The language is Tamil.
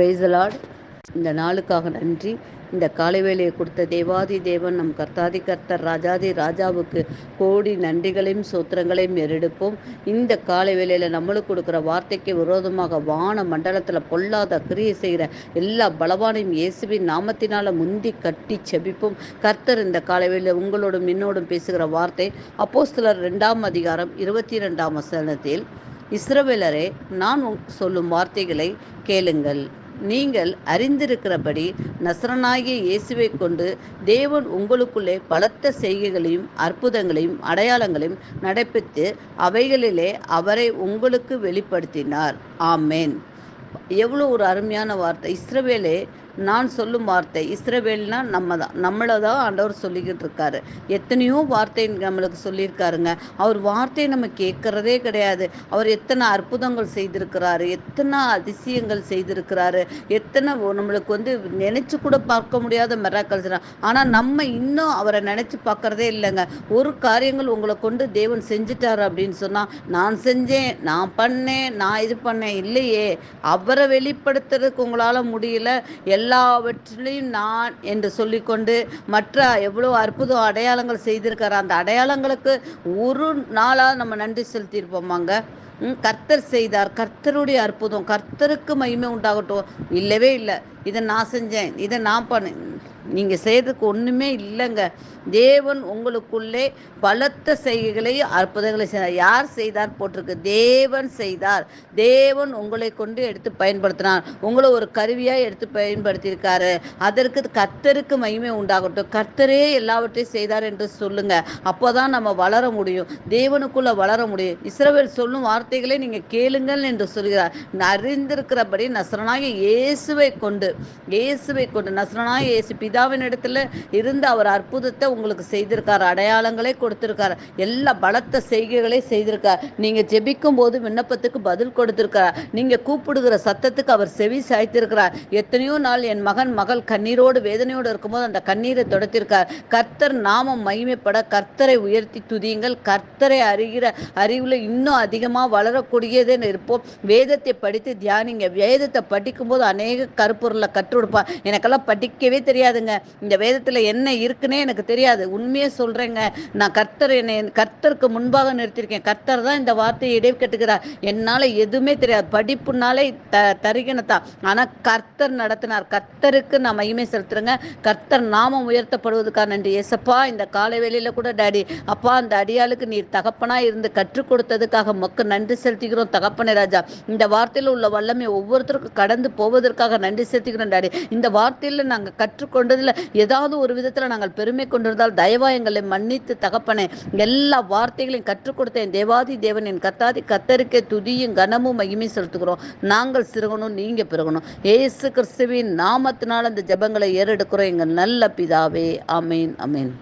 பிரைஸ் இந்த நாளுக்காக நன்றி. இந்த காலை வேலையை கொடுத்த தேவாதி தேவன் நம் கர்த்தாதி கர்த்தர் ராஜாதி ராஜாவுக்கு கோடி நன்றிகளையும் சூத்திரங்களையும் எரெடுப்போம் இந்த காலை வேலையில் நம்மளுக்கு கொடுக்குற வார்த்தைக்கு விரோதமாக வான மண்டலத்தில் பொல்லாத கிரியை செய்கிற எல்லா பலவானையும் இயேசுவின் நாமத்தினால் முந்தி கட்டி செபிப்போம். கர்த்தர் இந்த காலை வேலையில் உங்களோடும் என்னோடும் பேசுகிற வார்த்தை அப்போஸ்தலர் ரெண்டாம் அதிகாரம் இருபத்தி ரெண்டாம் வசனத்தில் இஸ்ரவேலரே நான் சொல்லும் வார்த்தைகளை கேளுங்கள். நீங்கள் அறிந்திருக்கிறபடி நசரனாகிய இயேசுவை கொண்டு தேவன் உங்களுக்குள்ளே பலத்த செய்கைகளையும் அற்புதங்களையும் அடையாளங்களையும் நடப்பித்து அவைகளிலே அவரை உங்களுக்கு வெளிப்படுத்தினார். ஆமேன். எவ்வளோ ஒரு அருமையான வார்த்தை. இஸ்ரவேலே நான் சொல்லும் வார்த்தை இஸ்ரவேல்னா நம்ம தான் நம்மளை தான் ஆண்டவர் சொல்லிக்கிட்டு இருக்காரு எத்தனையோ வார்த்தை நம்மளுக்கு சொல்லியிருக்காருங்க. அவர் வார்த்தையை நம்ம கேட்கறதே கிடையாது. அவர் எத்தனை அற்புதங்கள் செய்திருக்கிறாரு எத்தனை அதிசயங்கள் செய்திருக்கிறாரு எத்தனை நம்மளுக்கு வந்து நினைச்சு கூட பார்க்க முடியாத மெராக்கல்ஸ் ஆனால் நம்ம இன்னும் அவரை நினைச்சு பார்க்கறதே இல்லைங்க. ஒரு காரியங்கள் உங்களை கொண்டு தேவன் செஞ்சுட்டாரு அப்படின்னு சொன்னால் நான் செஞ்சேன் நான் பண்ணேன் நான் இது பண்ணேன் இல்லையே. அவரை வெளிப்படுத்துறதுக்கு உங்களால் முடியல. எல்லாவற்றிலையும் நான் என்று சொல்லிக்கொண்டு மற்ற எவ்வளோ அற்புதம் அடையாளங்கள் செய்திருக்காரு அந்த அடையாளங்களுக்கு ஒரு நாளாக நம்ம நன்றி செலுத்தியிருப்போமாங்க. கர்த்தர் செய்தார். கர்த்தருடைய அற்புதம் கர்த்தருக்கு மகிமை உண்டாகட்டும். இல்லவே இல்லை. இதை நான் செஞ்சேன் இதை நான் பண்ணேன். நீங்கள் செய்கிறதுக்கு ஒன்றுமே இல்லைங்க. தேவன் உங்களுக்குள்ளே பலத்த செய்கைகளை அற்புதங்களை செய்தார் யார் செய்தார் போட்டிருக்கு? தேவன் செய்தார். தேவன் உங்களை கொண்டு எடுத்து பயன்படுத்தினார். உங்களை ஒரு கருவியாக எடுத்து பயன்படுத்தியிருக்காரு. அதற்கு கர்த்தருக்கு மகிமை உண்டாகட்டும். கர்த்தரே எல்லாவற்றையும் செய்தார் என்று சொல்லுங்க. அப்போதான் நம்ம வளர முடியும். தேவனுக்குள்ள வளர முடியும். இஸ்ரவேல் சொல்லும் வார்த்தைகளை நீங்கள் கேளுங்கள் என்று சொல்கிறார். அறிந்திருக்கிறபடி நசரனாக இயேசுவை கொண்டு இயேசுவை கொண்டு நசரனாக இயேசு பிதா இடத்துல இருந்து அவர் அற்புதத்தை உங்களுக்கு செய்திருக்கார் அடையாளங்களை கொடுத்திருக்கார் எல்லா பலத்த செய்கைகளை செய்திருக்கார். நீங்க ஜெபிக்கும் போது விண்ணப்பத்துக்கு பதில் கொடுத்திருக்கார் நீங்க கூப்பிடுகிற சத்தத்துக்கு அவர் செவி சாய்த்திருக்கிறார். எத்தனையோ நாள் என் மகன் மகள் கண்ணீரோடு வேதனையோடு இருக்கும்போது அந்த கண்ணீரை தொடத்திருக்கார். கர்த்தர் நாமம் மகிமைப்பட கர்த்தரை உயர்த்தி துதியுங்கள். கர்த்தரை அறிகிற அறிவுல இன்னும் அதிகமா வளரக்கூடியதே இருப்போம். வேதத்தை படித்து தியானிங்க. வேதத்தை படிக்கும்போது அநேக கருப்பொருளை கற்றுக் எனக்கெல்லாம் படிக்கவே தெரியாதுங்க. இந்த வேதத்துல என்ன இருக்குன்னே எனக்கு தெரியாது. உண்மையே சொல்றேங்க. நான் கர்த்தர் என்னை கர்த்தருக்கு முன்பாக நிறுத்திருக்கேன் கர்த்தர் தான் இந்த வார்த்தையை இடை கட்டுகிறார். என்னால எதுவுமே தெரியாது. படிப்புனாலே த தருகினத்தான் ஆனால் கர்த்தர் நடத்தினார். கர்த்தருக்கு நான் மகிமை செலுத்துறேங்க. கர்த்தர் நாமம் உயர்த்தப்படுவதுக்காக நன்றி. ஏசப்பா இந்த காலை வேளையில கூட டாடி அப்பா அந்த அடியாளுக்கு நீர் தகப்பனா இருந்து கற்றுக் கொடுத்ததுக்காக மக்கள் நன்றி செலுத்திக்கிறோம் தகப்பனே ராஜா இந்த வார்த்தையில் உள்ள வல்லமை ஒவ்வொருத்தருக்கும் கடந்து போவதற்காக நன்றி செலுத்திக்கிறோம் டாடி. இந்த வார்த்தையில் நாங்கள் கற்றுக்கொண்டு கொண்டதில் ஏதாவது ஒரு விதத்தில் நாங்கள் பெருமை கொண்டிருந்தால் தயவா எங்களை மன்னித்து தகப்பனே. எல்லா வார்த்தைகளையும் கற்றுக் கொடுத்தேன் தேவாதி தேவனின் கத்தாதி கத்தருக்கே துதியும் கனமும் மகிமை செலுத்துகிறோம். நாங்கள் சிறுகணும் நீங்கள் பிறகணும் ஏசு கிறிஸ்துவின் நாமத்தினால் அந்த ஜபங்களை ஏறெடுக்கிறோம். எங்கள் நல்ல பிதாவே. அமேன் அமேன்